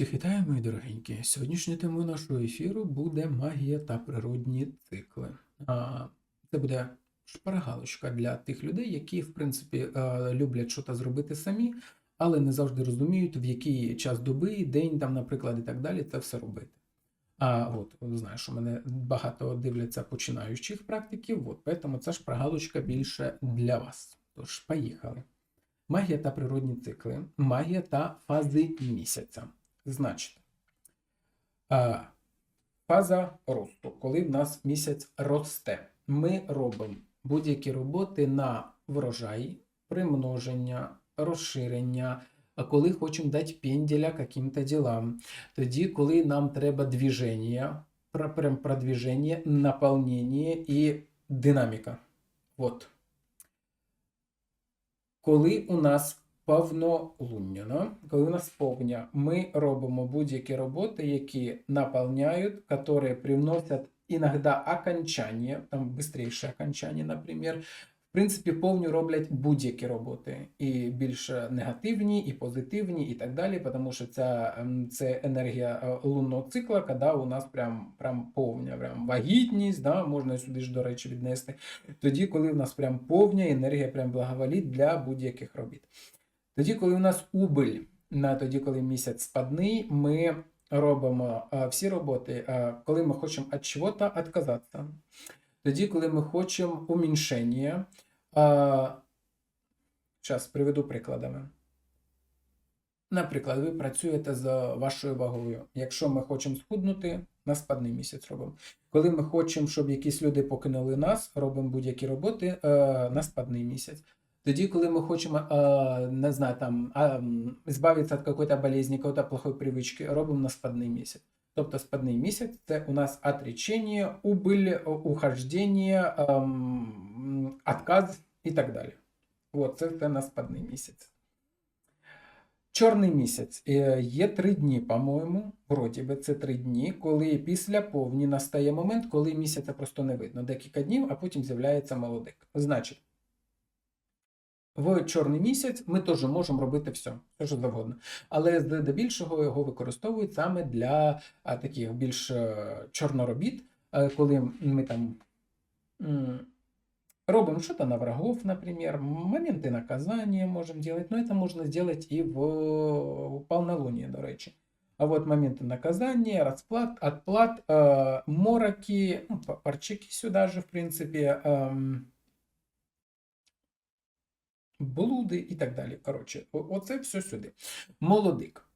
Всіх вітаю, мої дорогенькі. Сьогоднішньою темою нашого ефіру буде магія та природні цикли. Це буде шпаргалочка для тих людей, які, в принципі, е, люблять щось зробити самі, але не завжди розуміють, в який час доби, день, там, наприклад, і так далі, це все робити. А от, знаєш, у мене багато дивляться починаючих практиків, от, тому ця шпаргалочка більше для вас. Тож, поїхали. Магія та природні цикли, магія та фази місяця. Значить, фаза росту, коли в нас місяць росте, ми робимо будь-які роботи на врожай, примноження, розширення, коли хочемо дати пенділя каким-то ділам. Тоді, коли нам треба движення, про- прям наповнення і динаміка. От. Коли у нас повнолуння, ну, коли у нас повня, ми робимо будь-які роботи, які наповняють, які привносять іноді окончання, там швидше окончання, наприклад. В принципі, повню роблять будь-які роботи, і більш негативні, і позитивні, і так далі, тому що ця, ем, це енергія е, лунного цикла, коли у нас прям, прям повня, прям вагітність, да, можна сюди ж, до речі, віднести. Тоді, коли у нас прям повня енергія прям благоволить для будь-яких робіт. Тоді, коли у нас убиль, на тоді, коли місяць спадний, ми робимо всі роботи, коли ми хочемо від чого-то відказатися. Тоді, коли ми хочемо уміншення, зараз приведу прикладами. Наприклад, ви працюєте з вашою вагою. Якщо ми хочемо схуднути, на спадний місяць робимо. Коли ми хочемо, щоб якісь люди покинули нас, робимо будь-які роботи е, на спадний місяць. Тоді, коли ми хочемо, не знаю, там, збавитися від якоїсь болезні, якоїсь плохої привички, робимо на спадний місяць. Тобто спадний місяць це у нас отречення, убиль, ухождення, отказ і так далі. От, це, це на спадний місяць. Чорний місяць Е, є три дні, по-моєму, вроді би це три дні, коли після повні настає момент, коли місяця просто не видно. Декілька днів, а потім з'являється молодик. Значить, в чорний місяць ми теж можемо робити все, все що завгодно. Але здебільшого його використовують саме для а, таких більш е, чорноробіт, е, коли ми там м, робимо что-то на врагов, например, моменты наказания можем делать, но это можно сделать и в полнолуние, до речі. А вот моменты наказания, расплат, отплат, э, мороки, ну, па- парчики сюда же, в принципе, ем, блуди і так далі. Коротше, оце все сюди. Молодик.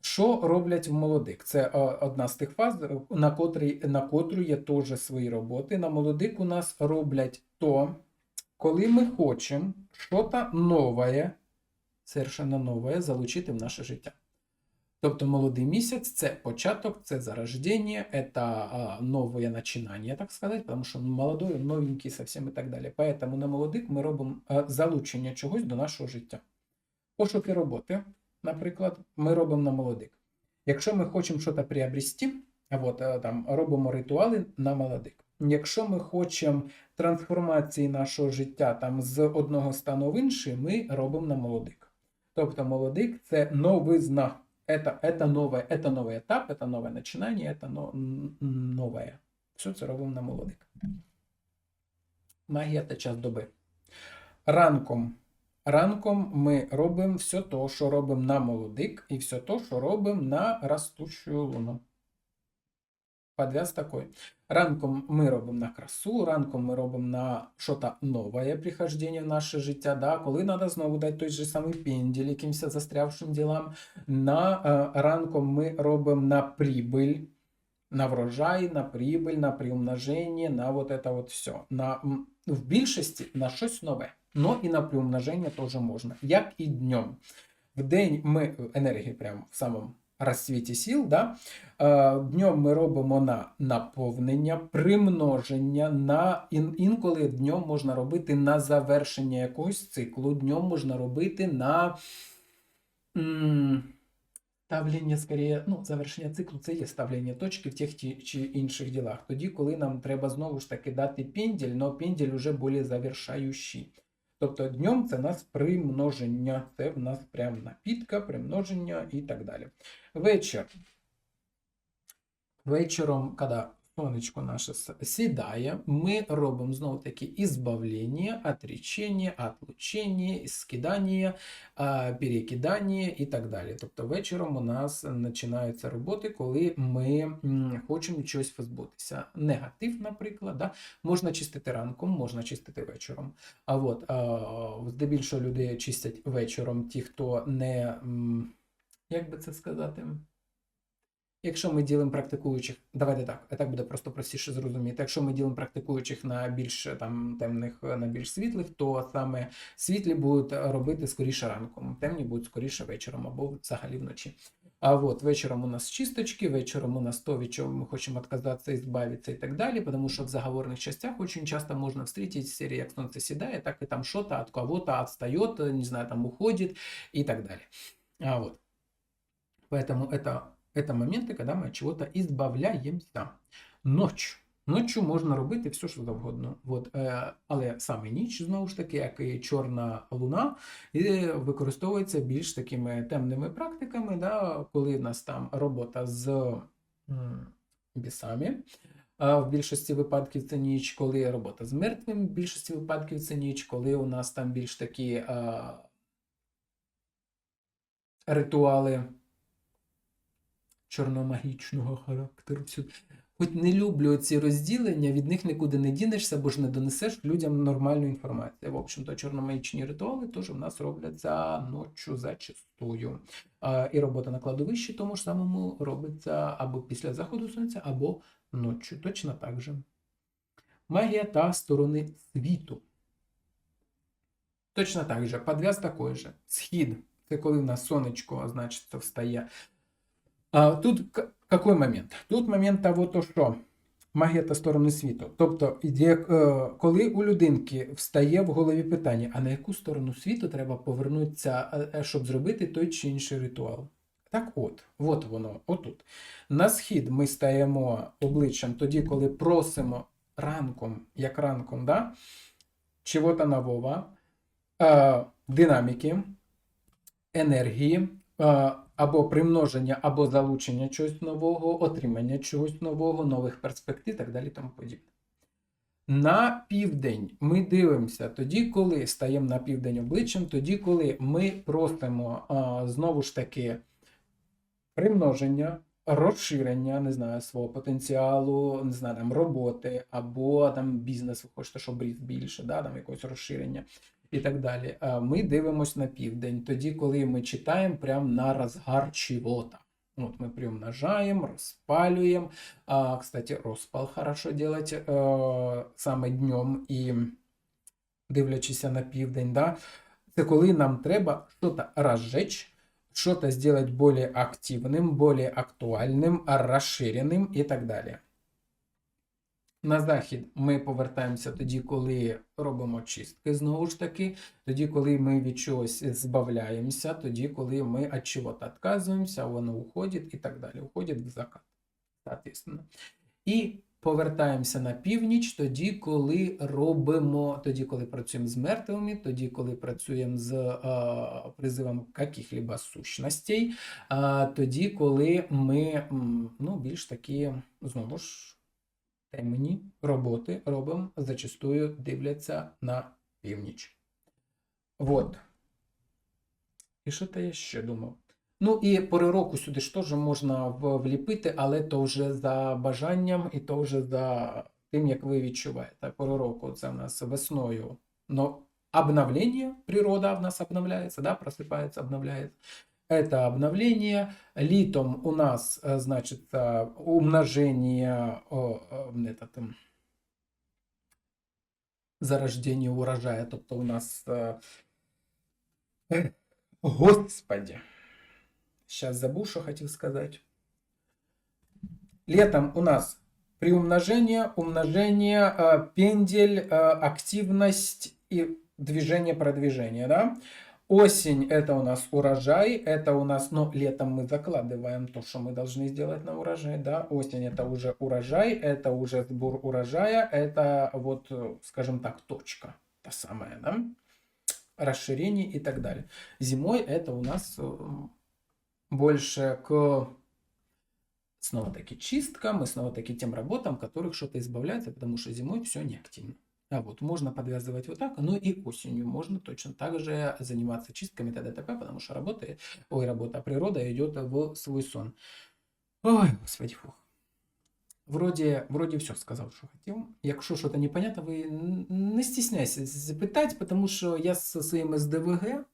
Що роблять в молодик? Це е, одна з тих фаз, на, котрій, на котру є теж свої роботи. На молодик у нас роблять то, коли ми хочемо щось нове, совершенно нове, залучити в наше життя. Тобто молодий місяць це початок, це зарождення, це нове начинання, так сказати, тому що молодой, новенький совсем і так далі. Поэтому на молодик ми робимо залучення чогось до нашого життя. Пошуки роботи, наприклад, ми робимо на молодик. Якщо ми хочемо щось приобрести, от, там, робимо ритуали на молодик. Якщо ми хочемо трансформації нашого життя там, з одного стану в інший, ми робимо на молодик. Тобто молодик це новизна Это, это, новое, это новый этап, это новое начинание, это но, н- новое. Все це робимо на молодик. Магія та час доби. Ранком. Ранком ми робимо все то, що робимо на молодик, і все то, що робимо на растущу луну. Подвяз такой. Ранком ми робимо на красу, ранком ми робимо на щось нове прихождення в наше життя, да? коли треба знову дати той же самий пенділь якимось застрявшим ділам. На е, ранком ми робимо на прибыль, на врожай, на прибыль, на приумноження, на вот это вот все. На, м, в більшості на щось нове. Ну і на приумноження теж можна, як і днем. В день ми енергії прямо в самому розцвіті сіл, да? Е, Днем ми робимо на наповнення, примноження, на ін, інколи днем можна робити на завершення якогось циклу, днем можна робити на ставлення, скоріше, ну, завершення циклу це є ставлення точки в тих чи інших ділах. Тоді, коли нам треба знову ж таки дати пенділь, але пенділь уже більш завершаючий. Тобто днем це у нас примноження, це в нас прям напітка, примноження і так далі. Вечір. Вечором, коли сонечко наше сідає, ми робимо знову таки ізбавлення, отречення, отлучення, скидання, перекидання і так далі. Тобто вечором у нас починаються роботи, коли ми хочемо чогось позбутися. Негатив, наприклад, да? можна чистити ранком, можна чистити вечором. А от здебільшого люди чистять вечором, ті, хто не. Як би це сказати? Якщо ми ділимо практикуючих, давайте так, так буде просто простіше зрозуміти. Якщо ми ділимо практикуючих на більш там темних, на більш світлих, то саме світлі будуть робити скоріше ранком, темні будуть скоріше вечором або взагалі вночі. А от вечором у нас чисточки, вечором у нас то, від чого ми хочемо відказатися, избавиться і так далі, тому що в заговорних частях очень часто можно встретить серии «Як солнце седает», так и там что-то от кого-то отстает, не знаю, там уходит и так далее. А вот. Поэтому это, это моменты, когда мы от чего-то избавляємося. Ночь. Ночі можна робити все, що завгодно. От, е, але саме ніч, знову ж таки, як і чорна луна, і використовується більш такими темними практиками, да, коли в нас там робота з м, бісами. А в більшості випадків це ніч, коли робота з мертвим, в більшості випадків це ніч, коли у нас там більш такі а, ритуали чорномагічного характеру. Хоч не люблю ці розділення, від них нікуди не дінешся, бо ж не донесеш людям нормальну інформацію. В общем-то, чорномагічні ритуали теж в нас робляться ночі зачастую. І робота на кладовищі тому ж самому робиться або після заходу сонця, або ночі. Точно так же. Магія та сторони світу. Точно так же. Подв'яз такий же. Схід. Це коли в нас сонечко, значить, встає. Тут какой момент? Тут момент того, то що магія та сторони світу. Тобто, е, коли у людинки встає в голові питання, а на яку сторону світу треба повернутися, е, е, щоб зробити той чи інший ритуал? Так от, от воно, отут. На схід ми стаємо обличчям тоді, коли просимо ранком, як ранком, да? чого-то нового, динаміки, енергії, або примноження, або залучення чогось нового, отримання чогось нового, нових перспектив так далі тому подібне. На південь ми дивимося тоді, коли стаємо на південь обличчям, тоді, коли ми просимо знову ж таки примноження, розширення, не знаю, свого потенціалу, не знаю, там роботи, або там бізнес, ви хочете, щоб ріс більше, да, там якогось розширення і так далі. А Ми дивимося на південь, тоді, коли ми читаємо прямо на розгар чего-то. Вот мы приумножаем, распаливаем. А, кстати, розпал хорошо делать э, саме днем і дивлячися на південь. Да? Це коли нам треба щось розжечь, что-то сделать более активным, более актуальным, розширеним і так далі. На захід ми повертаємося тоді, коли робимо чистки, знову ж таки, тоді, коли ми від чогось збавляємося, тоді, коли ми від чого-то відказуємося, воно уходить і так далі. Уходить в закат, соответственно. І повертаємося на північ тоді, коли робимо, тоді, коли працюємо з мертвими, тоді, коли працюємо з е, призивом каких-либо сущностей, а тоді, коли ми ну, більш такі, знову ж, темні роботи робимо, зачастую дивляться на північ. Вот. І що то я ще думав? Ну і пори року сюди ж теж можна вліпити, але то вже за бажанням і то вже за тим, як ви відчуваєте. Пори року це в нас весною. Но обновление, природа в нас обновляется, да, просыпается, обновляется. Это обновление. Литом у нас, э, значит, э, умножение, э, этот, м, зарождение урожая. Тобто у нас, господи, сейчас забыл, что хотел сказать. Летом у нас приумножение, умножение, пендель, активность и движение-продвижение, да? Осень это у нас урожай, это у нас, ну, летом мы закладываем то, что мы должны сделать на урожай, да, осень это уже урожай, это уже сбор урожая, это вот, скажем так, точка, та самая, да. расширений и так далее. Зимой это у нас э, больше к снова-таки чисткам и снова-таки тем работам, которых что-то избавляется, потому что зимой все неактивно. А вот можно подвязывать вот так, но и осенью можно точно так же заниматься чистками т.д. т.п., потому что работа, ой, работа, а природа идет в свой сон. Ой, господи, фух. Вроді, вроді все сказав, що хотів. Якщо щось непонятно, ви не стісняйся запитати, тому що я зі своїм СДВГ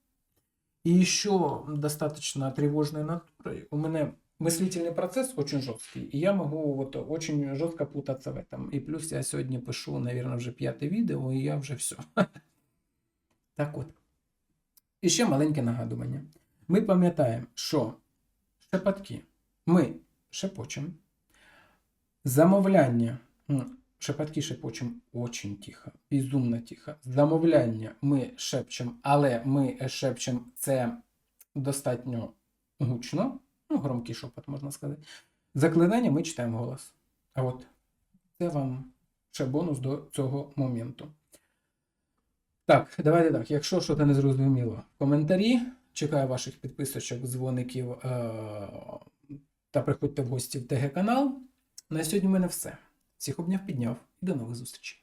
і ще достаточно тривожной натурой. У мене мыслительный процесс очень жесткий, и я могу вот очень жестко путаться в этом. И плюс я сегодня пишу, наверное, вже п'яте відео, і я вже все. Так от. І ще маленьке нагадування. Ми пам'ятаємо, що шепотки ми шепочемо, замовляння. м, Шепотки шепочем очень тихо, безумно тихо. Замовляння ми шепчем, але ми шепчем це достатньо гучно, ну, громкий шепот, можна сказати. Заклинання ми читаємо голос. А от це вам ще бонус до цього моменту. Так, давайте так. Якщо щось не зрозуміло, коментарі. Чекаю ваших підписочок, дзвоників е- та приходьте в гості в ТГ канал. На сьогодні в мене все. Всіх обняв, підняв і до нових зустрічей.